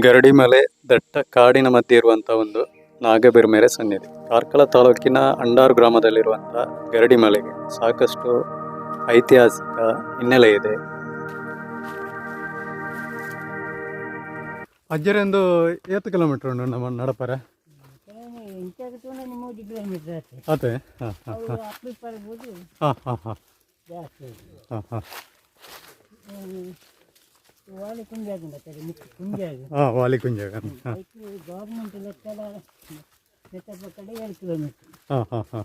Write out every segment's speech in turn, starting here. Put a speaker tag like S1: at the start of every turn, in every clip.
S1: ಗರಡಿಮಲೆ ದಟ್ಟ ಕಾಡಿನ ಮಧ್ಯೆ ಇರುವಂತ ಒಂದು ನಾಗಬಿರ್ಮೆರೆ ಸನ್ನಿಧಿ. ಕಾರ್ಕಳ ತಾಲೂಕಿನ ಅಂಡಾರು ಗರಡಿ ಗರಡಿಮಲೆಗೆ ಸಾಕಷ್ಟು ಐತಿಹಾಸಿಕ ಹಿನ್ನೆಲೆ ಇದೆ. ಅಜ್ಜರೆಂದು ಏತ್ ಕಿಲೋಮೀಟರ್ ಉಂಟು ನಮ್ಮ ನಡಪರ? ಅದೇ ಹಾಂ ಹಾಂ ಹಾಂ. ಹಾಂ ಹಾಂ ಹಾಂ.
S2: ವಾಲಿ ಕುಂಜಾಗ ಬರ್ತಾರೆ ಮುಖ್ಯ ಕುಂಜಾಗ
S1: ಹಾಂ ವಾಲಿ ಕುಂಜಾಗ ಹಾಂ
S2: ಅದಕ್ಕೆ ಗೌರ್ಮೆಂಟ್ ಲೆಕ್ಕದ ಕಡೆ ಕಿಲೋಮೀಟರ್
S1: ಹಾಂ ಹಾಂ ಹಾಂ.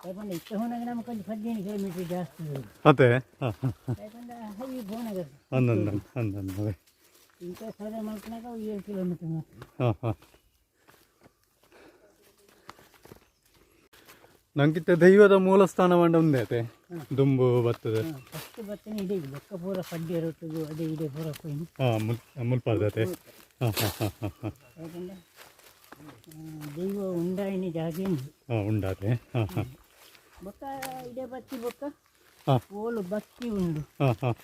S2: ಯಾಕಂದ್ರೆ ಇಷ್ಟ ಹೋನಾಗ ನಮ್ಗೆ ಒಂದು ಹದಿನೈದು ಕಿಲೋಮೀಟರ್ ಜಾಸ್ತಿ
S1: ಅದೇ ಹಾಂ ಹಾಂ.
S2: ಯಾಕಂದ್ರೆ ಹೈ ಹೋನಾಗ
S1: ಹನ್ನೊಂದು ಹನ್ನೊಂದು ಅದೇ
S2: ಇಂಥ ಸರ ಮಾಡ್ಕೊಂಡಾಗ ಅವು ಏಳು ಕಿಲೋಮೀಟರ್ ಮಾತ್ರ.
S1: ಹಾಂ ಹಾಂ. ನಂಗಿತ್ತ ದೈವದ ಮೂಲ ಸ್ಥಾನ ಮಾಡ ಒಂದೇ ಐತೆ ದುಂಬು ಭತ್ತದ
S2: ಫಸ್ಟ್ ಬರ್ತೇನೆ ಇದೆ ಬೊಕ್ಕ ಪೂರ ಪಡ್ಡಿ ರೊಟ್ಟಿಗೂ ಅದೇ ಇದೆ ಪೂರ ಕೊಯ್ನು
S1: ಹಾಂ ಮುಲ್ ಮುಲ್ಪಾದತೆ ಹಾಂ ಹಾಂ ಹಾಂ ಹಾಂ ಹಾಂ.
S2: ಯಾಕಂದ್ರೆ ಆ, ದೈವ ಉಂಡಾಯಿನ ಜಾಗೇನು
S1: ಹಾಂ ಉಂಡಾತೆ ಹಾಂ ಹಾಂ.
S2: ಬೊಕ್ಕ ಇದೇ ಬತ್ತಿ ಬೊಕ್ಕ? ಓಲು ಬತ್ತಿ ಉಂಡು.
S1: ಹಾಂ ಹಾಂ.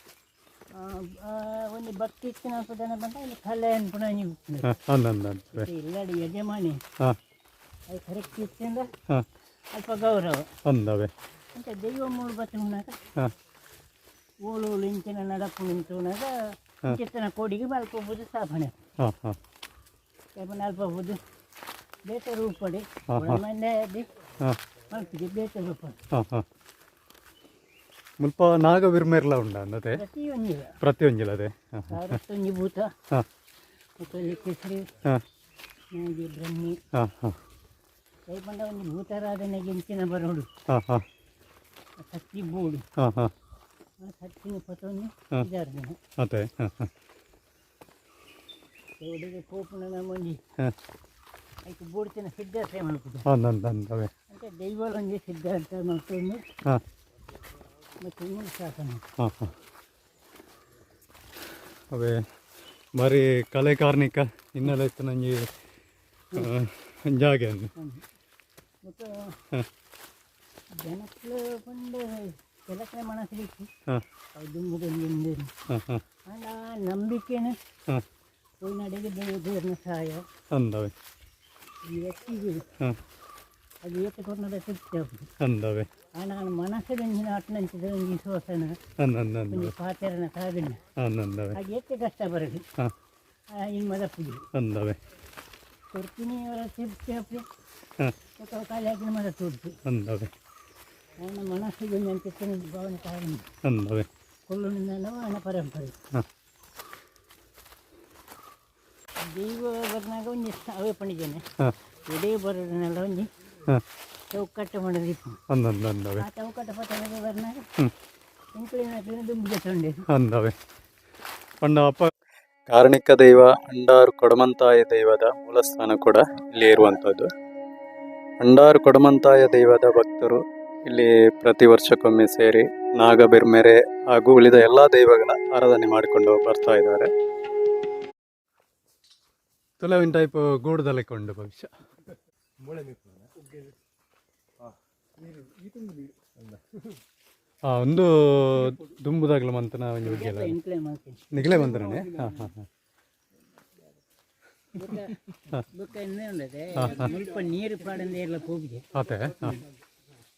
S2: ಒಂದು ಭಕ್ತಿ ಇತ್ತಿನ ಜನ ಬಂದ ಇಲ್ಲಿ ಕಲೆ ಅನ್ಪುಣ ನೀವು
S1: ಅಂತವೆ
S2: ಯಜಮಾನಿ. ಅದು ಕರೆಕ್ಟ್ ಇತ್ತಿಂದ
S1: ಹಾಂ.
S2: ಅಲ್ಪ ಗೌರವ.
S1: ಒಂದವೆ
S2: ಅಂತ ದೈವ ಓಲು ಓಲು ಇಂಚಿನ ನಡಪು ನಿಂತು ಉಣ್ಣಾಗ ಇಂಚಿನ ಕೋಡಿಗೆ ಮಲ್ಕೋಬೋದು ಸ್ಥಾಪನೆ
S1: ಹಾಂ ಹಾಂ.
S2: ಯಾಪನ ಅಲ್ಪ ಬೋದು ಬೇಟ ರೂಪಡಿ ಅದಿ ಮಲ್ಪಿಗೆ ಬೇಟ ರೂಪ
S1: ಹಾಂ ಹಾಂ. ಮುಲ್ಪ ನಾಗವಿರ್ಮೇರ್ಲ ಉಂಡ ಅನ್ನತೆ
S2: ಪ್ರತಿಯೊಂದಿಲ್ಲ
S1: ಪ್ರತಿಯೊಂಜಿಲದೆ ಹಾಂ
S2: ಸಾವಿರತ್ತೊಂದು ಭೂತ. ಮತ್ತು ಕೇಸರಿ. ಬ್ರಹ್ಮಿ.
S1: ಹಾಂ
S2: ಕೈಕೊಂಡ ಒಂದು ಭೂತಾರಾಧನೆಗೆ ಇಂಚಿನ ಬರೋಡು
S1: ಹಾಂ ಹಾಂ.
S2: ಸತ್ತಿ ಬೋಡು
S1: ಹಾಂ ಹಾಂ
S2: ಸತ್ತಿ ಇಪ್ಪತ್ತೊಂದು
S1: ಹಾ.
S2: ಐದಾರು ದಿನ
S1: ಅದೇ ಹಾಂ ಹಾಂ
S2: ದೇವಡಿಗೆ ಪೋಪುನ ನಮ್ಮೊಂದು
S1: ಹಾಂ
S2: ಆಯ್ತು ಬೋಡ್ತಿನ ಸಿದ್ಧಾರ್ಥ ಮಾಡ್ಬೋದು
S1: ಹನ್ನೊಂದು ಅಂತವೆ
S2: ಅಂತ ದೈವಲೊಂದು ಸಿದ್ಧಾರ್ಥ ಮಾಡ್ಕೊಂಡು
S1: ಹಾಂ
S2: ಮತ್ತು ಇನ್ನೊಂದು ಶಾಸನ
S1: ಹಾಂ ಹಾಂ ಅವೇ ಬಾರಿ ಕಲೆ ಕಾರ್ಣಿಕ ಹಿನ್ನೆಲೆ ಇತ್ತು ನನಗೆ ಜಾಗೆ ಅಂದು
S2: ಮತ್ತು
S1: ಹಾಂ
S2: ಜನಕ್ಕೆ ಬಂದು ಕೆಲಸ ಮನಸ್ಸಿಗೆ
S1: ಹಾಂ
S2: ಅದು ಮುಗಿದ
S1: ಹಾಂ ಹಾಂ
S2: ಆಂಡ ನಂಬಿಕೆನ
S1: ಹಾಂ
S2: ಹೋಯ್ನಡೆಗೆ ದೇವ ದೇವ್ರನ ಸಹಾಯ
S1: ಅಂದವೆ
S2: ಈ ವ್ಯಕ್ತಿಗೆ
S1: ಹಾಂ
S2: ಅದು ಏತುಕೊಂಡ ತೃಪ್ತಿ ಆಗ್ತದೆ
S1: ಅಂದವೆ
S2: ಆಂಡ ಮನಸ್ಸಿನ ಅಟ್ನಂಚಿದ ಒಂದು ವಿಶ್ವಾಸನ
S1: ಹನ್ನೊಂದು
S2: ಒಂದು
S1: ಅಂದವೆ
S2: ಪಾತ್ರನ ಕಾದಣ್ಣ
S1: ಹನ್ನೊಂದವೆ
S2: ಅದು ಎಷ್ಟು ಕಷ್ಟ ಬರಲಿ
S1: ಹಾಂ
S2: ಇನ್ನು ಮದ ಪೂಜೆ
S1: ಅಂದವೆ
S2: ಕೊಡ್ತೀನಿ ಅವರ ತೃಪ್ತಿ ಅಪ್ಪಿ
S1: ಹಾಂ
S2: ಮತ್ತು ಕಾಲಿ ಹಾಕಿ ಮದ ತೋರಿಸಿ
S1: ಅಂದವೆ
S2: ಮನಸ್ಸಿಗೆ ಭಾವನೆ ಕಾರಣ ಹಣ ಪರಂಪರೆ. ಬರ್ನಾಗ ಒಂದು ಅವೇ ಪಣಿದ್ದೇನೆ
S1: ಹಾಂ.
S2: ಎಡೆ ಬರೋದನ್ನೆಲ್ಲ ಒಂದು
S1: ಹಾಂ.
S2: ಚೌಕಟ್ಟು ಮಾಡೋದಿತ್ತು ಆ ಚೌಕಟ್ಟು ಪಟ್ಟಣದ ಬರ್ನಾಗ
S1: ಹ್ಞೂ
S2: ಇಂಕಳಿನ ದುಂಬಿಗೆ ತಂಡೆ
S1: ಅಂದವೆ ಪಂಡ ಅಪ್ಪ. ಕಾರಣಿಕ ದೈವ ಅಂಡಾರು ಕೊಡಮಂತಾಯ ದೈವದ ಮೂಲಸ್ಥಾನ ಕೂಡ ಇಲ್ಲಿ ಇರುವಂತದ್ದು ಅಂಡಾರು ಕೊಡಮಂತಾಯ ದೈವದ ಭಕ್ತರು ಇಲ್ಲಿ ಪ್ರತಿ ವರ್ಷಕ್ಕೊಮ್ಮೆ ಸೇರಿ ನಾಗಬೆರ್ಮೆರೆ ಹಾಗೂ ಉಳಿದ ಎಲ್ಲ ದೈವಗಳ ಆರಾಧನೆ ಮಾಡಿಕೊಂಡು ಬರ್ತಾ ಇದ್ದಾರೆ. ತುಲವಿನ ಟೈಪ್ ಗೂಡದಲ್ಲಿ ಕೊಂಡು ಭವಿಷ್ಯ. ಹಾಂ ಒಂದು ದುಂಬುದಾಗಲ ಮಂತನ ಒಂದು ಬಗ್ಗೆ ನಿಗಲೇ ಬಂದ್ರನೆ ಹಾಂ ಹಾಂ ಹಾಂ.
S2: ಮುಲ್ಪ ನೀರು ಪಾಡಂದೇ ಎಲ್ಲ ಹೋಗಿದೆ.
S1: ಆತ ಹಾಂ.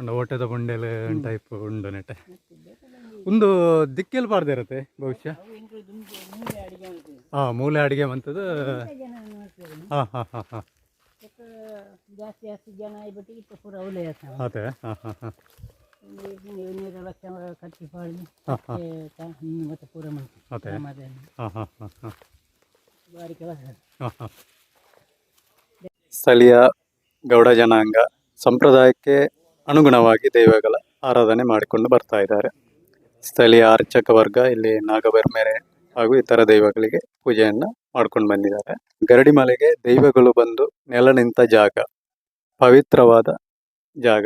S1: ಉಂಡ ಓಟದ ಬಂಡೆಲ್ ಟೈಪ್ ಉಂಡು ನೆಟ್ಟೆ. ಒಂದು ದಿಕ್ಕೆಲ್ ಬಾರ್ದೆ ಇರುತ್ತೆ ಬಹುಶಃ. ಹಾಂ ಮೂಲೆ ಅಡಿಗೆ ಮಂತದ್ದು ಹಾಂ ಹಾಂ ಹಾಂ ಹಾಂ.
S2: ಸ್ವಲ್ಪ ಜಾಸ್ತಿ ಜಾಸ್ತಿ ಜನ ಆಗ್ಬಿಟ್ಟು ಇತ್ತು ಪೂರ ಅವಲೇ ಆಗ್ತಾವ.
S1: ಅದೇ ಹಾಂ ಹಾಂ ಹಾಂ.
S2: ಕಟ್ಟಿ
S1: ಹಾಂ ಹಾಂ.
S2: ಮತ್ತೆ ಪೂರ ಮಾಡ್ತೀವಿ.
S1: ಅದೇ.
S2: ಮತ್ತೆ
S1: ಹಾಂ ಹಾಂ ಹಾಂ ಹಾಂ.
S2: ಭಾರಿ ಕೆಲಸ.
S1: ಹಾಂ ಹಾಂ. ಸ್ಥಳೀಯ ಗೌಡ ಜನಾಂಗ ಸಂಪ್ರದಾಯಕ್ಕೆ ಅನುಗುಣವಾಗಿ ದೈವಗಳ ಆರಾಧನೆ ಮಾಡಿಕೊಂಡು ಬರ್ತಾ ಇದ್ದಾರೆ. ಸ್ಥಳೀಯ ಅರ್ಚಕ ವರ್ಗ, ಇಲ್ಲಿ ನಾಗಬೆರ್ಮೆರೆ ಹಾಗೂ ಇತರ ದೈವಗಳಿಗೆ ಪೂಜೆಯನ್ನು ಮಾಡ್ಕೊಂಡು ಬಂದಿದ್ದಾರೆ. ಗರಡಿಮಲೆಗೆ ದೈವಗಳು ಬಂದು ನೆಲ ನಿಂತ ಜಾಗ, ಪವಿತ್ರವಾದ ಜಾಗ,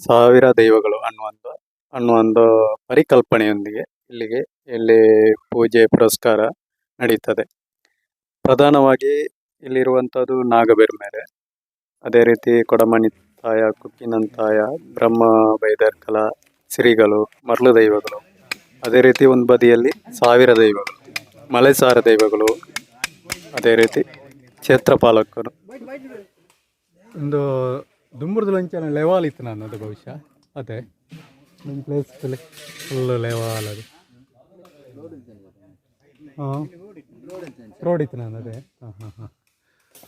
S1: ಸಾವಿರ ದೈವಗಳು ಅನ್ನುವಂಥ ಅನ್ನುವ ಒಂದು ಪರಿಕಲ್ಪನೆಯೊಂದಿಗೆ ಇಲ್ಲಿಗೆ, ಇಲ್ಲಿ ಪೂಜೆ ಪುರಸ್ಕಾರ ನಡೀತದೆ. ಪ್ರಧಾನವಾಗಿ ಇಲ್ಲಿರುವಂಥದ್ದು ನಾಗಬೆರ್ಮೆರೆ ಅದೇ ರೀತಿ ಕೊಡಮಣಿತಾಯ ಕುಕ್ಕಿನಂತಾಯ, ಬ್ರಹ್ಮ ಬೈದರ್ಕಲ ಸಿರಿಗಳು, ಮರಳು ದೈವಗಳು. ಅದೇ ರೀತಿ ಒಂದು ಬದಿಯಲ್ಲಿ ಸಾವಿರ ದೈವಗಳು ಮಲೆಸಾರ ದೈವಗಳು. ಅದೇ ರೀತಿ ಕ್ಷೇತ್ರಪಾಲಕರು ಒಂದು ದುಂಬುರದ ಲಂಚನ ಲೆವಾಲ್ ಇತ್ತು ನಾನು, ಅದು ಬಹುಶಃ. ಅದೇ. ನಮ್ಮ ಪ್ಲೇಸ್ ಫುಲ್ ಲೆವಾಲ್ ಅದು. ಹಾಂ. ರೋಡ್ ಇತ್ತು ನಾನು, ಅದೇ. ಹಾಂ ಹಾಂ ಹಾಂ.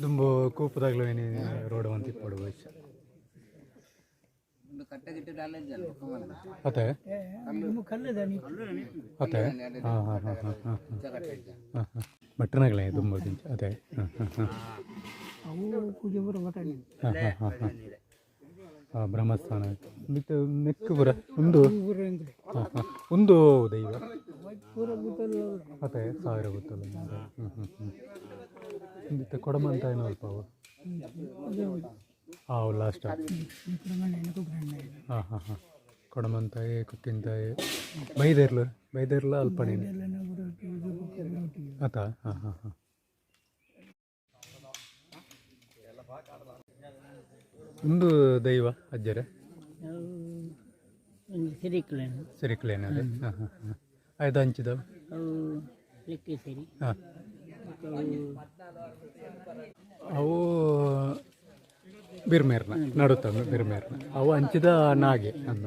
S1: ದುಂಬು ಕೂಪದಾಗಲೂ ಏನೇನು ರೋಡ್ ಅಂತ ಇಪ್ಪಡು ಬಹುಶಃ. ಹಾಂ ಹಾಂ ಹಾಂ ಹಾಂ ಹಾಂ ಹಾಂ ಹಾಂ. ತುಂಬ ಅದೇ ಹಾಂ ಹಾಂ ಹಾಂ. ಹಾಂ ಹಾಂ ಹಾಂ ಬ್ರಹ್ಮಸ್ಥಾನ ಬಿಟ್ಟು ನೆಕ್ಕುಪುರ ಒಂದು ಹಾಂ ಹಾಂ. ಒಂದು ದೈವ. ಅದೇ ಸಾವಿರ ಗೊತ್ತಲ್ಲ ಹ್ಞೂ ಹ್ಞೂ ಹ್ಞೂ ಕೊಡಮಂತ ಏನೋ ಅಲ್ಪ ಹಾಂ ಲಾಸ್ಟ್ ಹಾಂ ಹಾಂ ಹಾಂ. ಕೊಡಮಂತಾಯಿ ಕುಕ್ಕಿಂತಾಯಿ. ಬೈದೇರ್ಲು ಬೈದೇರ್ಲ ಅಲ್ಪಣಿ ಆತ ಹಾಂ ಹಾಂ ಹಾಂ. ಒಂದು ದೈವ ಅಜ್ಜರೆ?
S2: ಸಿರಿಕ್ಲೇನು.
S1: ಸರಿಕ್ಲೇನ ಅದೇ? ಹಾಂ ಹಾಂ ಹಾಂ. ಆಯ್ತು ಹಂಚಿದವು? ಹಾಂ.
S2: ಅವು
S1: ಬಿರ್ಮೇರ್ನ ನಡುತ್ತ ಬಿರ್ಮೇರ್ನ. ಅವು ಹಂಚಿದ ನಾಗೆ ನನ್ನ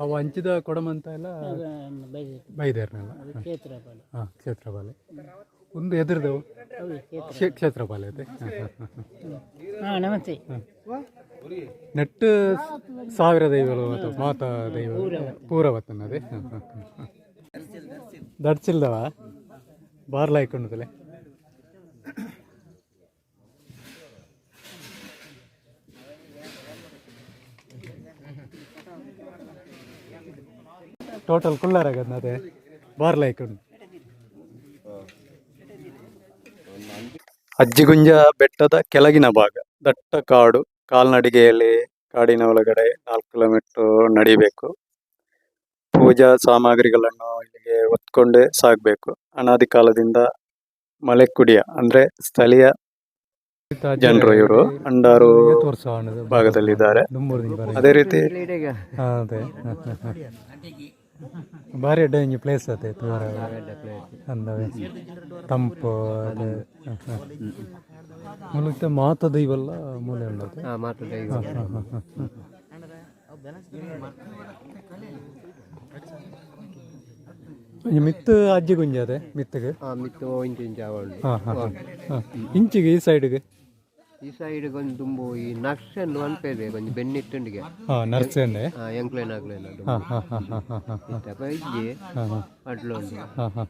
S1: ಅವು ಹಂಚಿದ ಕೊಡಮಂತ ಎಲ್ಲ ಬೈದೇರ್ನಲ್ಲ. ಹಾಂ ಕ್ಷೇತ್ರಪಾಲೆ ಒಂದು ಎದುರ್ದವು. ಕ್ಷೇತ್ರಪಾಲೆ ಅದೇ. ಹಾಂ
S2: ನಮಸ್ತೆ.
S1: ನೆಟ್ಟು ಸಾವಿರ ದೈವಗಳು ಮತ್ತು ಮಾತ ದೈವ ಪೂರವತ್ತನ ಅದೇ. ದಡ್ಸಿಲ್ದವ ಬಾರ್ಲ ಇಕ್ಕೊಂಡದಲ್ಲೇ ಟೋಟಲ್ ಆಗದ ಅದೇ ಬಾರ್ಲ ಹಾಕೊಂಡು ಅಜ್ಜಿಗುಂಜ ಬೆಟ್ಟದ ಕೆಳಗಿನ ಭಾಗ. ದಟ್ಟ ಕಾಡು ಕಾಲ್ನಡಿಗೆಯಲ್ಲಿ ಕಾಡಿನ ಒಳಗಡೆ ನಾಲ್ಕು ಕಿಲೋಮೀಟರ್ ನಡಿಬೇಕು ಪೂಜಾ ಸಾಮಗ್ರಿಗಳನ್ನು ಇಲ್ಲಿಗೆ ಹೊತ್ಕೊಂಡೇ ಸಾಗಬೇಕು ಅನಾದಿ ಕಾಲದಿಂದ ಮಲೆ ಕುಡಿಯ ಅಂದ್ರೆ ಸ್ಥಳೀಯ ಜನರು ಇವರು ಅಂಡಾರು ಭಾಗದಲ್ಲಿದ್ದಾರೆ. ಅದೇ ರೀತಿ. ಭಾರಿ ಡೇಂಜ್ ಪ್ಲೇಸ್ ಆತೈತೆ ಮರ ಅಂದವೆ. ತಂಪು ಅದು ಮೂಲಕ ಮಾತದ ದೈವಲ್ಲ ಮೂಲೆ ಉಳ್ಳದು ಮಿತ್ತು ಅಜ್ಜಿ ಗುಂಜಾದೆ ಮಿತ್ತಗೆ? ಇಂಚಿಗೆ ಈ ಸೈಡ್ಗೆ
S3: ಈ ಸೈಡ್ ಕೊಂಚ ತುಂಬು ಈ ನಕ್ಷನ್ನು ಅನ್ಪೇದೆ ಕೊಂಚ ಬೆನ್ನಿಟ್ಟುಂಡಿಗೆ
S1: ಹಾ ನರ್ಸೆಂಡೆ
S3: ಎಂಕ್ಲೇನ್ ಆಗ್ಲೇನ
S1: ಹಾಂ ಹಾ ಹಾ ಹಾ ಹಾ ಹಾ.
S3: ಇತ್ತಪ್ಪ ಇಜ್ಜಿ
S1: ಹಾಂ ಹಾಂ.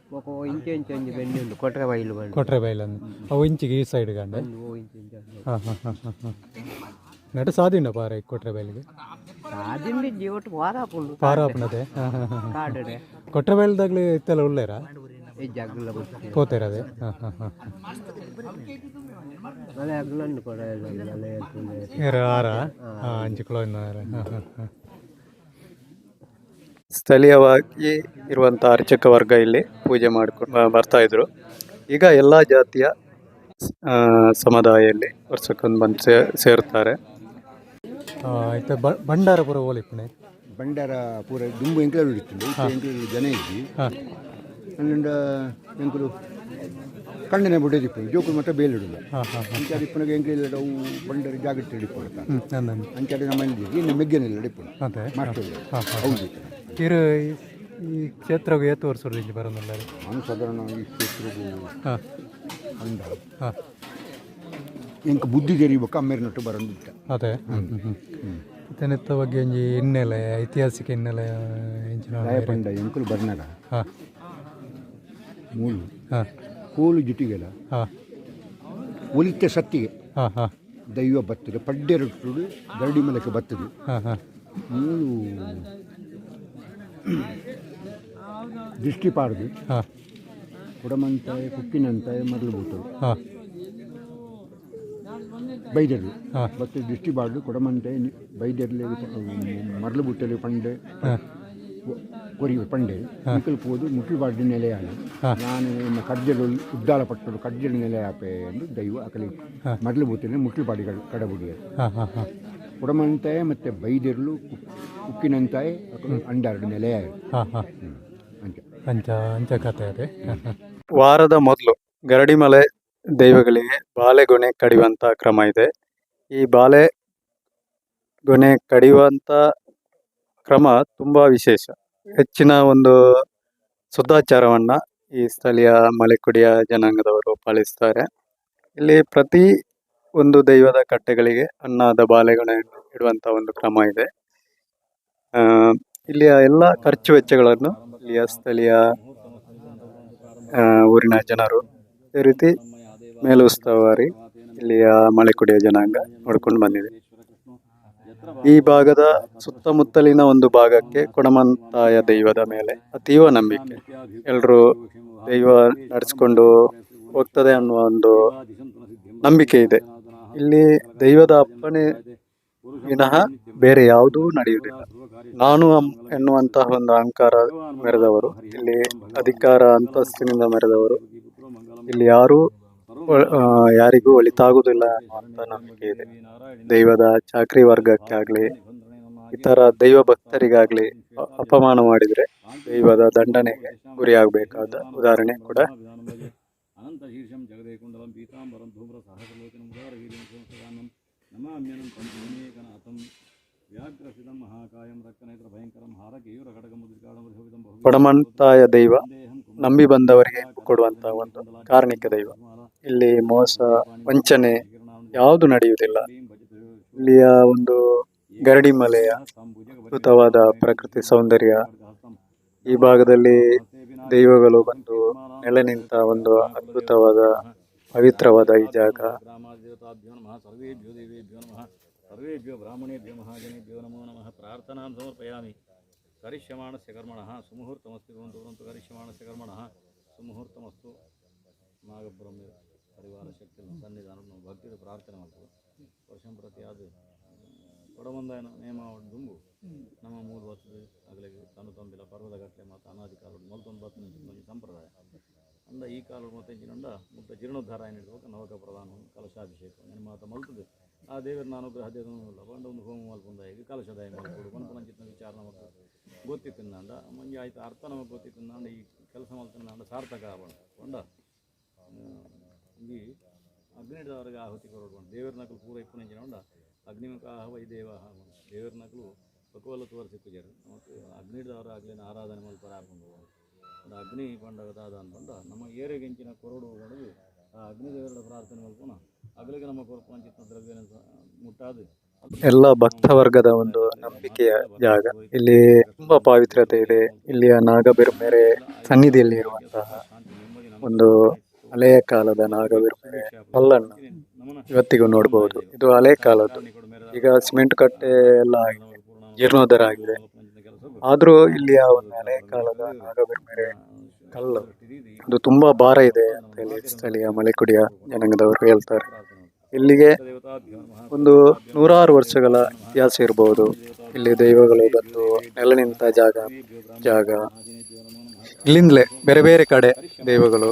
S3: ಇಂಚೆ ಇಂಚು ಒಂಜಿ ಬೆನ್ನಿ ಉಂಡು ಕೊಟ್ರೆ ಬೈಲು
S1: ಕೊಟ್ರೆ ಅವು ಇಂಚಿಗೆ ಈ ಸೈಡ್ ಗಂಡ?
S3: ಒಂದು ಓ ಇಂಚು ಇಂಚು
S1: ಹಾ ಹಾ ಹಾಂ ಹಾಂ ಹಾಂ. ನಟ ಸಾದಿನ ಪಾರ ಕೊಟ್ರೆ ಬೈಲಿಗೆ
S3: ಅದಿಂದ ಇಜ್ಜಿ ಒಟ್ಟು ವಾರ ಹಾಕೊಂಡು
S1: ಪಾರ ಆಪನದೆ ಹಾಂ ಹಾಂ ಹಾಂ
S3: ಕಾಡಡೆ
S1: ಕೊಟ್ರೆ ಬೈಲ್ದಾಗ್ಲಿ ಇತ್ತೆಲ್ಲ ಉಳ್ಳೇರ ಸ್ಥಳೀಯವಾಗಿ ಇರುವಂಥ ಅರ್ಚಕ ವರ್ಗ ಇಲ್ಲಿ ಪೂಜೆ ಮಾಡ್ಕೊಂಡು ಬರ್ತಾ ಇದ್ರು. ಈಗ ಎಲ್ಲ ಜಾತಿಯ ಸಮುದಾಯಲ್ಲಿ ವರ್ಷಕ್ಕೊಂದು ಬಂದು ಸೇ ಸೇರ್ತಾರೆ. ಭಂಡಾರಪುರ
S4: ಬ- ಭಂಡಾರಪುರ ಜನ
S1: ಇದ್ದೀವಿ.
S4: ನನ್ನ ಎಂಕುಲು ಕಣ್ಣಿನ ಬುಡ ದಿಪ್ಪು ಜೋಕುಲು
S1: ಮಾತ್ರ ಬೇಲಿಡುಲ್ಲ
S4: ಅಂಚಾದ ಇಪ್ಪನಾಗ ಎಂಕ್ಲಿಲ್ಲ ಅವು ಬಂಡರು
S1: ಜಾಗೃತಿ ಹಿಡಿಕೊಳ್ತಾನೆ
S4: ಅಂಚಾದ ನಮ್ಮ ಮನೆಯಲ್ಲಿ ಇನ್ನು ಮೆಗ್ಗನೆಲ್ಲ
S1: ಹಿಡಿಪು ಮಾಡ್ತೇವೆ
S4: ಹೌದು
S1: ಇರು ಈ ಕ್ಷೇತ್ರವು ಏತು ವರ್ಷ ಇಲ್ಲಿ ಬರೋದಿಲ್ಲ
S4: ನಾನು ಸಾಧಾರಣ ಈ ಕ್ಷೇತ್ರವು ಅಂದ. ಎಂಕ ಬುದ್ಧಿ ತೆರಿಬೇಕು ಅಮ್ಮೇರಿನಟ್ಟು ಬರೋದಿಲ್ಲ
S1: ಅದೇ. ತೆನೆತ್ತ ಬಗ್ಗೆ ಒಂಜಿ ಹಿನ್ನೆಲೆ ಐತಿಹಾಸಿಕ ಹಿನ್ನೆಲೆ ಎಂಚಿನ
S4: ಎಂಕುಲು ಬರ್ನಾಗ.
S1: ಹಾಂ.
S4: ಮೂಲು
S1: ಹಾಂ.
S4: ಕೋಲು ಜುಟಿಗೆಲ್ಲ
S1: ಹಾಂ.
S4: ಒಲಿತೆ ಸತ್ತಿಗೆ.
S1: ಹಾಂ ಹಾಂ.
S4: ದೈವ ಬರ್ತದೆ ಪಡ್ಡೆರಟ್ಟು ಗರಡಿ ಮಲಕ್ಕೆ ಬತ್ತದೆ.
S1: ಹಾಂ ಹಾಂ.
S4: ಮೂಲು ದೃಷ್ಟಿ ಪಾಡ್ದು
S1: ಹಾಂ.
S4: ಕುಡಮಂತಾಯ ಕುಕ್ಕಿನಂತಾಯ ಮರಳು ಬೂತವು
S1: ಹಾಂ.
S4: ಮತ್ತೆ ದೃಷ್ಟಿ ಬಾಡ್ಲು ಕೊಡಮಂತೆ ಬೈದರ್ಲೆ ಮರಳು ಬೂತಲ್ಲಿ ಪಂಡೆ ಕೊರಿ ಪಂಡೆ ನಿಕಲ್ ಪೋದು ಮುಟ್ಲು ನಾನು ನಿಮ್ಮ ಕಡ್ಜಲು ಉದ್ದಾಳಪಟ್ಟರು ಕಡ್ಜಲು ನೆಲೆ ಆಪೆ ಎಂದು ದೈವ ಅಕಲಿ. ಮೊದಲು ಬೂತಿನ ಮುಟ್ಲು ಕಡಬುಡಿಯ ಕಡಬುಡಿಯರು.
S5: ಮತ್ತೆ ಹಾಂ ಹಾಂ.
S4: ಕೊಡಮಂತಾಯ ಮತ್ತು ಬೈದಿರ್ಲು ಉಕ್ಕಿನಂತಾಯ ಅಂಡಾರ್ಡು ನೆಲೆಯ
S5: ಹಾಂ ಹಾಂ.
S4: ಅಂಚ
S5: ಅದೇ. ವಾರದ ಮೊದಲು ಗರಡಿಮಲೆ ದೈವಗಳಿಗೆ ಬಾಳೆಗೊನೆ ಕಡಿಯುವಂಥ ಕ್ರಮ ಇದೆ. ಈ ಬಾಳೆ ಗೊನೆ ಕಡಿಯುವಂಥ ಕ್ರಮ ತುಂಬಾ ವಿಶೇಷ. ಹೆಚ್ಚಿನ ಒಂದು ಶುದ್ಧಾಚಾರವನ್ನು ಈ ಸ್ಥಳೀಯ ಮಲೆಕುಡಿಯ ಜನಾಂಗದವರು ಪಾಲಿಸ್ತಾರೆ. ಇಲ್ಲಿ ಪ್ರತಿ ಒಂದು ದೈವದ ಕಟ್ಟೆಗಳಿಗೆ ಅನ್ನದ ಬಾಲೆಗಳನ್ನು ಇಡುವಂತ ಒಂದು ಕ್ರಮ ಇದೆ. ಇಲ್ಲಿಯ ಎಲ್ಲ ಖರ್ಚು ವೆಚ್ಚಗಳನ್ನು ಇಲ್ಲಿಯ ಸ್ಥಳೀಯ ಊರಿನ ಜನರು ಈ ರೀತಿ ಮೇಲುಸ್ತುವಾರಿ ಇಲ್ಲಿಯ ಮಲೆಕುಡಿಯ ಜನಾಂಗ ನೋಡ್ಕೊಂಡು ಬಂದಿದೆ. ಈ ಭಾಗದ ಸುತ್ತಮುತ್ತಲಿನ ಒಂದು ಭಾಗಕ್ಕೆ ಕೊಡಮಂತಾಯ ದೈವದ ಮೇಲೆ ಅತೀವ ನಂಬಿಕೆ. ಎಲ್ಲರೂ ದೈವ ನಡೆಸ್ಕೊಂಡು ಹೋಗ್ತದೆ ಅನ್ನುವ ಒಂದು ನಂಬಿಕೆ ಇದೆ. ಇಲ್ಲಿ ದೈವದ ಅಪ್ಪಣೆ ವಿನಃ ಬೇರೆ ಯಾವುದೂ ನಡೆಯುವುದಿಲ್ಲ. ನಾನು ಎನ್ನುವಂತಹ ಒಂದು ಅಹಂಕಾರ ಮೆರೆದವರು, ಇಲ್ಲಿ ಅಧಿಕಾರ ಅಂತಸ್ತಿನಿಂದ ಮೆರೆದವರು, ಇಲ್ಲಿ ಯಾರೂ ಯಾರಿಗೂ ಒಳಿತಾಗುವುದಿಲ್ಲ ಅಂತ ನಂಬಿಕೆ ಇದೆ. ದೈವದ ಚಾಕ್ರಿ ವರ್ಗಕ್ಕೆ ಆಗಲಿ ಇತರ ದೈವ ಭಕ್ತರಿಗಾಗಲಿ ಅಪಮಾನ ಮಾಡಿದರೆ ದೈವದ ದಂಡನೆಗೆ ಗುರಿಯಾಗಬೇಕಾದ ಉದಾಹರಣೆ ಕೂಡ ಪಡಮಂತಾಯ ದೈವ ನಂಬಿ ಬಂದವರಿಗೆ ಕೊಡುವಂತ ಒಂದು ಕಾರಣಿಕ ದೈವ. ಇಲ್ಲಿ ಮೋಸ, ವಂಚನೆ ಯಾವುದು ನಡೆಯುವುದಿಲ್ಲ. ಇಲ್ಲಿಯ ಒಂದು ಗರಡಿಮಲೆಯ ಅದ್ಭುತವಾದ ಪ್ರಕೃತಿ ಸೌಂದರ್ಯ. ಈ ಭಾಗದಲ್ಲಿ ದೈವಗಳು ಬಂದು ನೆಲೆ ನಿಂತ ಒಂದು ಅದ್ಭುತವಾದ, ಪವಿತ್ರವಾದ ಈ ಜಾಗ.
S6: ಸರ್ವೇಭ್ಯೋ ಬ್ರಾಹ್ಮಣೇಭ್ಯೋ ಮಹಾಜನೇಭ್ಯೋ ನಮೋ ನಮಃ. ಪ್ರಾರ್ಥನಾಂ ಸಮರ್ಪಯಾಮಿ. ಕರಿಷ್ಯಮಾಣಸ್ಯ ಕರ್ಮಣಃ. ಸುಮುಹೂರ್ತಮಸ್ತು ಭವಂತು ಭವಂತು ಕರಿಷ್ಯಮಾಣಸ್ಯ ಕರ್ಮಣಃ. ಸುಮುಹೂರ್ತಮಸ್ತು ನಾಗಬ್ರಹ್ಮ. ಪರಿವಾರ ಶಕ್ತಿ ಸನ್ನಿಧಾನ ಭಕ್ತಿಯ ಪ್ರಾರ್ಥನೆ ಮಾಡ್ತೀವಿ. ವರ್ಷಂ ಪ್ರತಿ ಅದು ಕೊಡಬಂದ ನೇಮ ದುಂಬು ನಮ್ಮ ಮೂರು ವರ್ಷದ ಅಗಲಿಗೆ ತನ್ನ ತಂಬಿಲ ಪರ್ವದ ಗಟ್ಟಲೆ ಮತ್ತು ಅನಾದಿ ಕಾಲ ಮಲ್ತೊಂದು ಸಂಪ್ರದಾಯ. ಅಂದ ಈ ಕಾಲ ಮತ್ತೆಂಚಿನಂಡ ಮುಕ್ತ ಜೀರ್ಣೋದ್ಧಾರ ಏನಿಡ್ಬೇಕು ನವಕ ಪ್ರಧಾನ, ಕಲಶಾಭಿಷೇಕ. ನನ್ನ ಮಾತು ಮಲ್ತದೆ. ಆ ದೇವರ ನಾನು ಅನುಗ್ರಹ ದೇವರಲ್ಲ ಬಂಡ ಒಂದು ಹೋಮ ಮಲ್ಪುಂದ ಈಗ ಕಲಶದಾಯ ಮಲ್ಕೊಡು ಕೊನಪುನಂಚಿತ್ನ ವಿಚಾರ ಮತ್ತು ಗೊತ್ತಿತ್ತಿಂದಾಂಡ ಮಂಜೆ ಆಯ್ತು ಅರ್ಥ ನಮಗೆ ಗೊತ್ತಿತ್ತಿಂದಾಂಡ ಈ ಕೆಲಸ ಮಲ್ತಿಂದಾಂಡ ಸಾರ್ಥಕ ಆಗೋಣ. ಕೊಂಡ ಈ ಅಗ್ನಿದವರಿಗೆ ಆಹುತಿ ಒಂದು ದೇವರ ನಕಲು ಪೂರ ಇಪ್ಪುನಂಚಿನ ಉಂಡ ಅಗ್ನಿಮುಖ ವೈ ದೇವ ದೇವರ ನಕಲು ಪಕ್ವಲ್ಲ ಪೂಜರು. ಮತ್ತು ಆಗ್ಲಿನ ಆರಾಧನೆ ಮಲ್ಪರ ಹಾಕೊಂಡು ಒಂದು ಅಗ್ನಿ ಪಂಡಗದಾದ ಅನ್ಕೊಂಡ ನಮ್ಮ ಏರಿಗೆಂಚಿನ ಕೊರಡು ಹೊಡೆದು ಆ ಅಗ್ನಿದೇವರ ಪ್ರಾರ್ಥನೆ ಮಲ್ಪುನ ಅಗಲಿಗೆ ನಮ್ಮ ಕೊರಪಂಚಿತ್ನ ದ್ರವ್ಯ ಮುಟ್ಟಾದು.
S5: ಎಲ್ಲ ಭಕ್ತ ವರ್ಗದ ಒಂದು ನಂಬಿಕೆಯ ಜಾಗ. ಇಲ್ಲಿ ತುಂಬಾ ಪಾವಿತ್ರ್ಯತೆ ಇದೆ. ಇಲ್ಲಿಯ ನಾಗಬೆರ್ಮೆರೆ ಸನ್ನಿಧಿಯಲ್ಲಿ ಇರುವಂತಹ ಒಂದು ಹಳೆಯ ಕಾಲದ ನಾಗಬೆರುಮೆರೆ ಪಲ್ಲಣ್ಣ ಇವತ್ತಿಗೂ ನೋಡಬಹುದು ಇದು ಹಳೆ ಕಾಲದ್ದು. ಈಗ ಸಿಮೆಂಟ್ ಕಟ್ಟೆ ಎಲ್ಲ ಆಗಿದೆ. ಜೀರ್ಣೋದ್ಧಾರ ಆಗಿದೆ. ಆದರೂ ಆ ಒಂದು ಹಳೆ ಕಾಲದ ನಾಗಬೆರುಮೆರೆ ಕಲ್ಲು. ಅದು ತುಂಬಾ ಭಾರ ಇದೆ ಅಂತ ಹೇಳಿ ಸ್ಥಳೀಯ ಮಲೆಕುಡಿಯ ಜನಾಂಗದವರು ಹೇಳ್ತಾರೆ. ಇಲ್ಲಿಗೆ ಒಂದು ನೂರಾರು ವರ್ಷಗಳ ಇತಿಹಾಸ ಇರಬಹುದು ಇಲ್ಲಿ ದೈವಗಳು ಬಂದು ನೆಲೆ ನಿಂತ ಜಾಗ ಜಾಗ. ಇಲ್ಲಿಂದಲೇ ಬೇರೆ ಬೇರೆ ಕಡೆ ದೈವಗಳು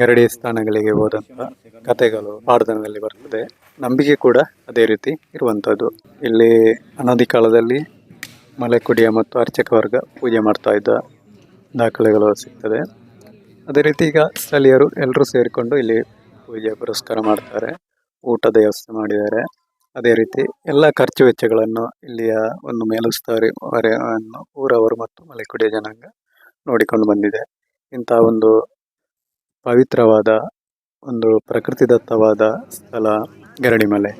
S5: ಗರಡಿ ಸ್ಥಾನಗಳಿಗೆ ಹೋದಂತಹ ಕಥೆಗಳು ಪಾಡ್ದನದಲ್ಲಿ ಬರ್ತದೆ. ನಂಬಿಕೆ ಕೂಡ ಅದೇ ರೀತಿ ಇರುವಂಥದ್ದು ಇಲ್ಲಿ ಅನಾದಿ ಕಾಲದಲ್ಲಿ ಮಲೆಕುಡಿಯ ಮತ್ತು ಅರ್ಚಕ ವರ್ಗ ಪೂಜೆ ಮಾಡ್ತಾ ಇದ್ದ ದಾಖಲೆಗಳು ಸಿಗ್ತದೆ. ಅದೇ ರೀತಿ ಈಗ ಸ್ಥಳೀಯರು ಎಲ್ಲರೂ ಸೇರಿಕೊಂಡು ಇಲ್ಲಿ ಪೂಜೆ ಪುರಸ್ಕಾರ ಮಾಡ್ತಾರೆ. ಊಟದ ವ್ಯವಸ್ಥೆ ಮಾಡಿದ್ದಾರೆ. ಅದೇ ರೀತಿ ಎಲ್ಲ ಖರ್ಚು ವೆಚ್ಚಗಳನ್ನು ಇಲ್ಲಿಯ ಒಂದು ಮೇಲುಸ್ತಾರಿ ಊರವರು ಮತ್ತು ಮಲೆಕುಡಿಯ ಜನಾಂಗ ನೋಡಿಕೊಂಡು ಬಂದಿದೆ. ಇಂಥ ಒಂದು ಪವಿತ್ರವಾದ ಒಂದು ಪ್ರಕೃತಿದತ್ತವಾದ ಸ್ಥಳ ಗರಡಿಮಲೆ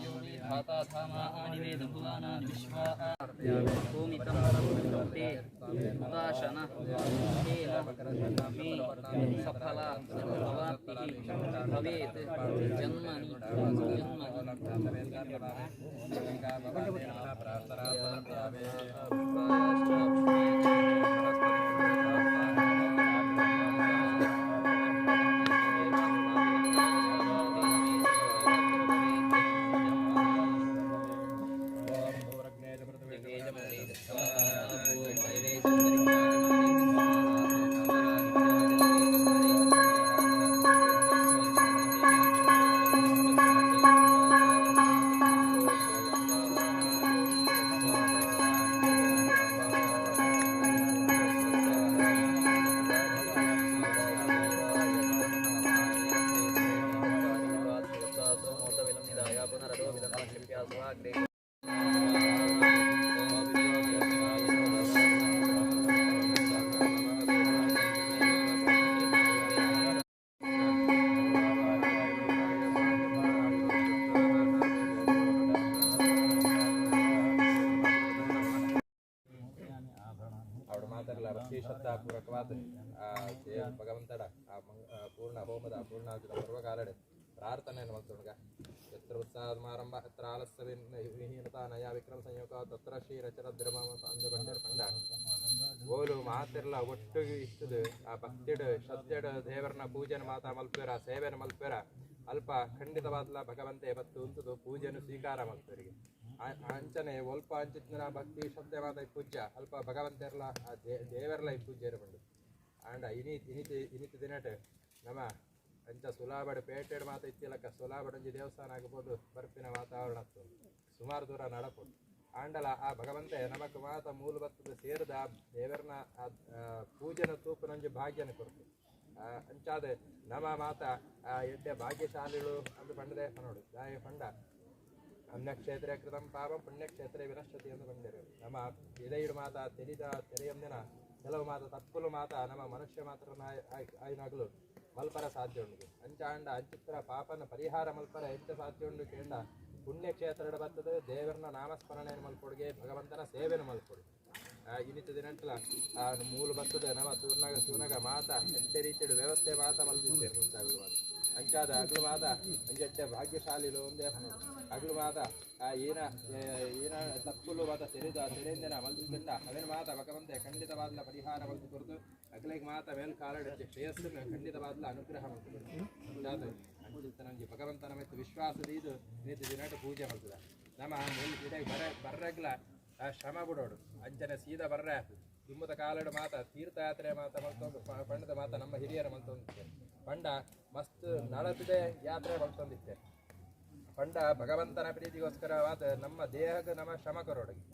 S7: धाता धामा आनिवेदं पुराणानि विश्वा भूमितं ते उदाशन तेन मे सफला भवाप्तिः भवेत् जन्मनि
S5: जन्मनि ಭಕ್ತಿ ಶ್ರದ್ಧಾಪೂರ್ವಕವಾದ ಆ ಭಗವಂತಡ, ಆ, ಮಂಗ ಪೂರ್ಣ ಹೋಮದ ಪೂರ್ಣಾರ್ಜಿತ ಪೂರ್ವಕಾಲಡೆ ಪ್ರಾರ್ಥನೆಯನ್ನು ಮಾಡ್ತೊಣಗ ಯತ್ರ ಉತ್ಸಾಹಮಾರಂಭ ಹತ್ರ ಆಲಸ್ಯ ವಿಹೀನತಾ ನಯ ವಿಕ್ರಮ ಸಂಯೋಗ, ತತ್ರ ಶ್ರೀ ರಚನ ಧರ್ಮ ಅಂದು ಬಂಡರ್ ಪಂಡ. ಓಲು ಮಾತಿರ್ಲ ಒಟ್ಟು ಇಷ್ಟದು, ಆ ಭಕ್ತಿಡ್, ಶ್ರದ್ಧೆಡ್ ದೇವರನ್ನ ಪೂಜೆನ ಮಾತಾ ಮಲ್ಪೇರ ಸೇವೆನ ಮಲ್ಪೇರ ಅಲ್ಪ ಖಂಡಿತವಾದ್ಲ ಭಗವಂತೆ ಬತ್ತು ಉಂತದು ಪೂಜೆಯನ್ನು ಸ್ವೀಕಾರ ಮಲ್ಪೇರಿಗೆ ಅಂಚನೆ ಒಲ್ಪ ಅಂಚಿತ್ತಿನ ಭಕ್ತಿ ಮಾತ ಪೂಜ್ಯ, ಅಲ್ಪ ಭಗವಂತೆರ್ಲ, ಆ ದೇ- ದೇವರ್ಲ ಈ ಪೂಜ್ಯ ಇರಬಂಡು ಆಂಡ ಇನಿ ಇನಿತಿ ಇನಿತಿ ದಿನಟ್ ನಮ್ಮ ಅಂಚ ಸುಲಾಬಡ ಪೇಟೆಡ್ ಮಾತ ಇತ್ತಿಲಕ್ಕ ಸುಲಾಬಡ ಒಂಜಿ ದೇವಸ್ಥಾನ ಆಗ್ಬೋದು, ಬರ್ಪಿನ ವಾತಾವರಣ. ಸುಮಾರು ದೂರ ನಡಪು. ಆಂಡಲ ಆ ಭಗವಂತೆ ನಮಕ್ ಮಾತ ಮೂಲ ಬತ್ತದ ಸೇರಿದ ದೇವರನ ಪೂಜೆನ ತೂಪನೊಂಜಿ ಭಾಗ್ಯನ ಕೊಡ್ತು ಅಂಚಾದ ನಮ ಮಾತ ಎಡ್ಡೆ ಭಾಗ್ಯಶಾಲಿಗಳು ಅಂತ ಪಂಡದೆ ನೋಡು. ದಾಯ ಪಂಡ. ಅನ್ಯಕ್ಷೇತ್ರ ಕೃತಂ ಪಾಪಂ ಪುಣ್ಯಕ್ಷೇತ್ರ ವಿನಶ್ಯತಿ ಎಂದು ಬಂದಿರು ನಮ್ಮ ಎದೆಯಿಡು ಮಾತ ತೆರಿದ ತೆರೆಯಂದಿನ ಕೆಲವು ಮಾತ ತತ್ಪುಲು ಮಾತ ನಮ್ಮ ಮನುಷ್ಯ ಮಾತ್ರ ಆಯ್ನಾಗಲು ಮಲ್ಪರ ಸಾಧ್ಯ ಉಂಟು. ಅಂಚಾಂಡ ಅಂಚಿತ್ರ ಪಾಪನ ಪರಿಹಾರ ಮಲ್ಪರ ಎಂಚ ಸಾಧ್ಯ ಉಂಟು ಕೇಂದ್ರ ಪುಣ್ಯಕ್ಷೇತ್ರ ಬರ್ತದೆ ದೇವರನ್ನ ನಾಮಸ್ಮರಣೆ ಮಲ್ಪೊಡ್ಗೆ ಭಗವಂತನ ಸೇವೆಯನ್ನು ಮಲ್ಕೊಡು. ಆ, ಇನಿತ ದಿನಂಟ್ಲ ಮೂಲ ಬರ್ತದೆ ನಮ್ಮ ಸೂರ್ನಗ ಸೂನಗ ಮಾತ ಎಂತೆ ರೀತಿಯ ವ್ಯವಸ್ಥೆ ಮಾತ ಮಲ್ದಿದ್ದೆ ಮುಂತಾಗುವ ಅಂಚಾದ ಅಗ್ಲು ಮಾದ ಅಂಜೆಡ್ಡೆ ಭಾಗ್ಯಶಾಲಿಲು ಒಂದೇ ಅಗ್ಲವಾದ, ಆ ಏನ ಏನ ತಪ್ಪುಲು ತೆರೆದ ತೆರೆಂದಿನ ಮಲ್ದಿದ್ದ ಅವೇನು ಮಾತ ಭಗವಂತೆ ಖಂಡಿತವಾದ ಪರಿಹಾರ ಮಲ್ತು ಕೊಡ್ತು ಅಗ್ಲಿಗೆ ಮಾತ ಮೇಲ್ ಕಾಲಡಕ್ಕೆ ಶ್ರೇಯಸ್ಸು ಖಂಡಿತವಾದ ಅನುಗ್ರಹ ಅಂಚಿತ್ತ ನಂಗೆ ಭಗವಂತನ ಮತ್ತು ವಿಶ್ವಾಸದ ಇದು ನೀತಿ ದಿನಾಟ ಪೂಜೆ ಮಾಡ್ತದೆ ನಮ್ಮ ಮೇಲ್ ಗಿಡ ಬರ, ಬರ್ರಗ್ಲ ಶ್ರಮ ಬಿಡೋಡು. ಅಂಚನೆ ಸೀದಾ ಬರ್ರೆ ದುಮ್ಮದ ಕಾಲಡು ಮಾತ ತೀರ್ಥಯಾತ್ರೆ ಮಾತ ಮಲ್ತೊಂದು ಪಂಡದ ಮಾತ, ನಮ್ಮ ಹಿರಿಯರ ಮಲ್ತೊಂದಿತ್ತೆ ಪಂಡ, ಮಸ್ತ್ ನಡಪಿದೆ ಯಾತ್ರೆ ಮಲ್ತೊಂದಿತ್ತೆ ಪಂಡ, ಭಗವಂತನ ಪ್ರೀತಿಗೋಸ್ಕರ ಮಾತ, ನಮ್ಮ ದೇಹದ ನಮ್ಮ ಶ್ರಮ ಕರೋಡಗಿ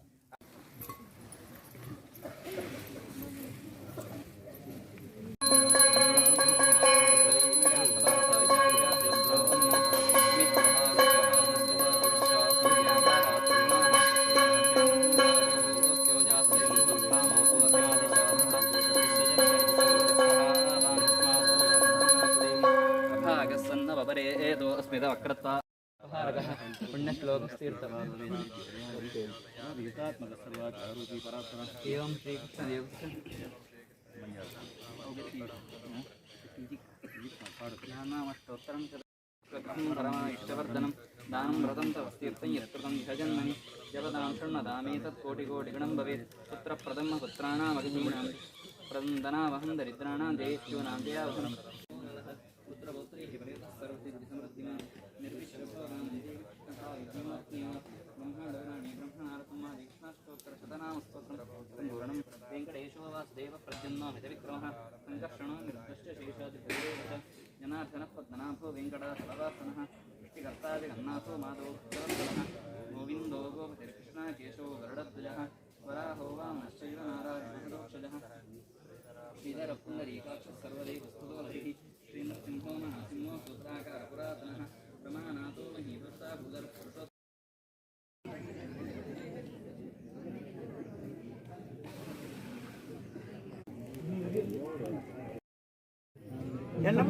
S7: మీద వక్రత్వ పుణ్య శ్లోకస్తీర్థం ఏం శ్రీకృష్ణదేవస్తోత్తరం ఇష్టవర్ధనం దానం వ్రతం తీర్థం యత్కృతం యజన్మని జపదాం శృణ్వదామే తత్కోటికోటిగణం భవేత్ పుత్రప్రదమ్మ పుత్రాణమగజీనాం ప్రదందనావహం దరిద్రాణాం జయేత్యూనాం జయావసనం పుత్రపౌత్రీ ब्रह्मणारसंहादीक्षास्तोत्रशतनामस्तोत्रं सम्पूर्णं वेङ्कटेशो वासुदेव प्रद्युम्नो हितविक्रमः सङ्कर्षणो निर्दुष्ट शेषादिभैरवः जनार्दनपद्मनाभो वेङ्कटाचलवासनः सृष्टिकर्तादिगन्नाथो माधवो भक्तवत्सलः गोविन्दो गोपतिर्कृष्णः केशवो गरुडध्वजः वराहो वामनश्चैव नारायणोक्षजः श्रीधरपुण्डरीकाक्षः सर्वदैव स्तुतो लभिः श्रीनृसिंहो महासिंहो सूत्राकारपुरातनः प्रमाणातो महीभृता भूधरपुरुषो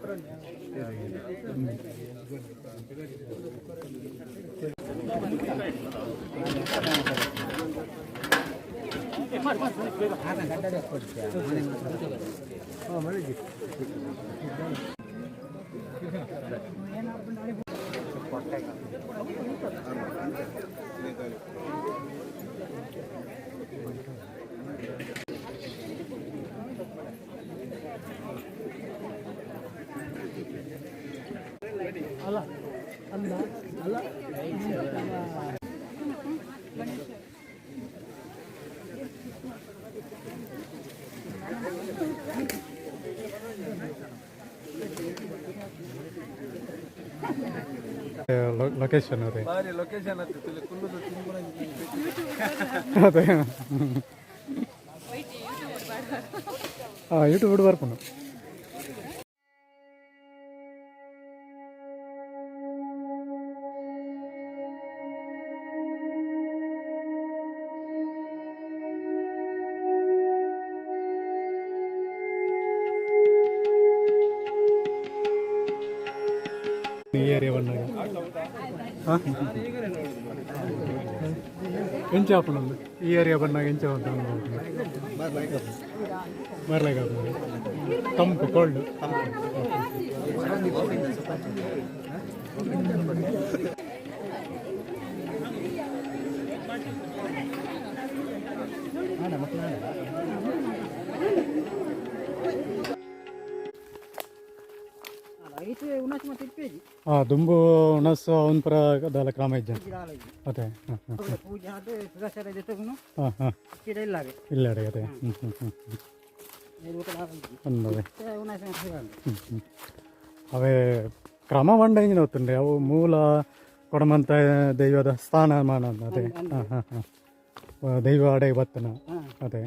S8: फ 早ी भकते आपर
S1: चोडिक कि
S6: उषा ಲೊಕೇಶನ್
S1: ಅದೇ. ಹಾಂ ಯೂಟ್ಯೂಬ್ ಬಿಡು ಹಾಂ ಎಂಚ ಹಾಕೊಂಡು ಈ ಏರಿಯಾ ಬಂದಾಗ ಎಂಚ ಬರ್ಲಾಗ ತಂಪು ಕೋಲ್ಡ್
S9: itu unas ಮತ್ತೆ ಇಪ್ಪೇಜಿ
S1: ಹಾಂ ದುಂಬು ಹುಣಸು ಅವನ ಪರ ದಾಲ ಕ್ರಮ ಇದ್ದ ಅದೇ
S9: ಪೂಜೆ ಅದು ಸುಧಾಸ ಜೊತೆಗೂ
S1: ಹಾಂ ಹಾಂ.
S9: ಕಿಡ ಇಲ್ಲ
S1: ಇಲ್ಲ ಅದೇ ಅದೇ. ಹ್ಞೂ ಹ್ಞೂ ಹ್ಞೂ
S9: mati
S1: ಹ್ಞೂ ಹ್ಞೂ ಅವೇ ಕ್ರಮ ಮಂಡಂಗಿನ ಗೊತ್ತುಂಡೆ ಅವು ಮೂಲ ಕೊಡಮಂತ ದೈವದ ಸ್ಥಾನಮಾನ ಮಾನ ಅದೇ. ಹಾಂ ಹಾಂ ಹಾಂ. ದೈವ ಅಡೆ ಬತ್ತನ. ಅದೇ.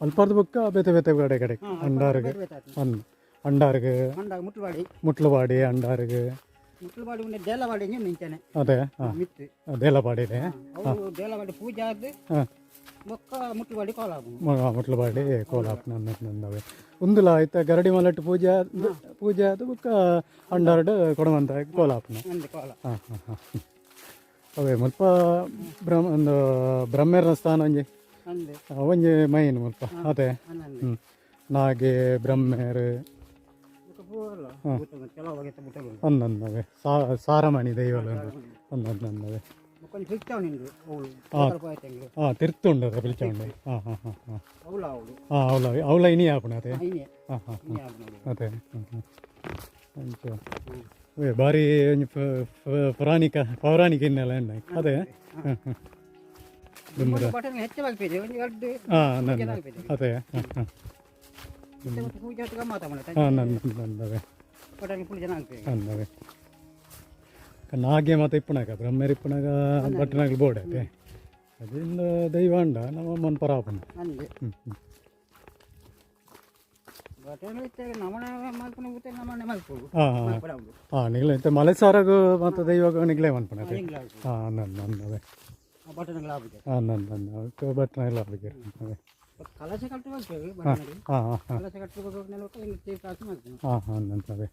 S1: ಅಲ್ಪರ್ದ ಬುಕ್ಕ ಬೇತೆ ಬೇತೆ ಕಡೆ ಕಡೆ. ಅಂಡಾರ್ಗೆ. ಅನ್ ಅಂಡಾರ್ಗೆ.
S9: മുട്ടുപാടി ಉಂಡೆ ದೇಲವಾಡಿ ನಿಂಚನೆ
S1: ಅದೇ
S9: ಮಿತ್ತು.
S1: ದೇಲಪಾಡಿದೆ
S9: ಅವು ದೇಲವಾಡಿ ಪೂಜೆ ಆದ್ದು
S1: ಕೋಲಾಪ್. ನನ್ನ ನಂದವೆ ಉಂದುಲ ಆಯ್ತಾ ಗರಡಿ ಮಲಟ್ಟು ಪೂಜೆ ಆದ್- ಪೂಜೆ ಅದು ಬುಕ್ಕ ಅಂಡಾರ್ಡ್ ಕೋಲಾಪನ.
S9: ಅಂದೆ ಕಾಲ.
S1: ಹಾಂ ಹಾಂ ಹಾಂ. ಅವೇ ಮುಲ್ಪ ಬ್ರಹ್ಮ ಒಂದು ಬ್ರಹ್ಮೇರ ಸ್ಥಾನ ಒಂಜಿ. ಒಂಜಿ ಮೈನ್ ಮುಲ್ಪ. ಅದೇ. ಹ್ಞೂ ನಾಗೆ ಬ್ರಹ್ಮೇರ್ ಒಂದೊಂದವೆ. ಸಾರಮಣಿ ದೈವಲು
S9: ಒಂದೊಂದವೆ ಅವಳು.
S1: ಹಾ. ಹಾಂ ತಿರ್ತುಂಡು ಅದ ಪಿಲ್ಚಂಡು ಹಾಂ ಹಾಂ ಹಾಂ ಹಾಂ.
S9: ಅವಳ ಅವಳು.
S1: ಹಾಂ ಅವಲ ಅವಲ ಇನಿ ಆಪಣ ಅದೇ? ಹಾಂ ಹಾಂ
S9: ನೋಡಿ
S1: ಅದೇ. ಒಂಜಿ ಪ- ಪ- ಪೌರಾಣಿಕ ಪೌರಾಣಿಕ ಇನ್ನೆಲ್ಲ ಎಣ್ಣೆ. ಅದೇ?
S9: ಹಾಂ ಎರಡು
S1: ಹಾಂ ಅದೇ ಹಾಂ ಹಾಂ
S9: ಪೂಜೆ ಹೊತ್ತಿಗೆ ಮಾತಾಡ
S1: ಹಾಂ ನನ್ನ ನಂದವೆ
S9: ಬಟನ್ ಫುಲ್ ಜನ ಆಗ್ತದೆ
S1: ಅಂದವೆ ನಾಗೆ ಮಾತ ಇಪ್ಪಣಾಗ ಬ್ರಹ್ಮೇರಿ ಇಪ್ಪಣಾಗ ಬಟ್ಟನಾಗ್ಲು ಬೋರ್ಡ್ ಐತೆ. ಅದರಿಂದ ದೈವ ಅಂಡ ನಮ್ಮ ಮನ್ ಪರ
S9: ಹಾಕೊಂಡು
S1: ಹ್ಞೂ ಹಾಂ ನಿಗ್ಲೆ ಮಲೆ ಸಾರಾಗ ಮತ್ತು ದೈವಾಗ ನಿಗ್ಲೇ ಮನ್ಪಣ ಅದೇ. ಹಾಂ ನನ್ನ
S9: ಆಗ್ತದೆ
S1: ಹಾಂ ನನ್ನ ನನ್ನ ಬಟ್ಟನ ಎಲ್ಲ
S9: ಕಲಶ ಕಟ್ಟು ಮಾಡ್ತೇವೆ
S1: ಹಾಂ ಹಾಂ ಹಾಂ
S9: ಕಲಶ ಕಟ್ಟಬೇಕು ಹಾಕಿ ಮಾಡ್ತೇವೆ.
S1: ಹಾಂ ಹಾಂ ಅದೇ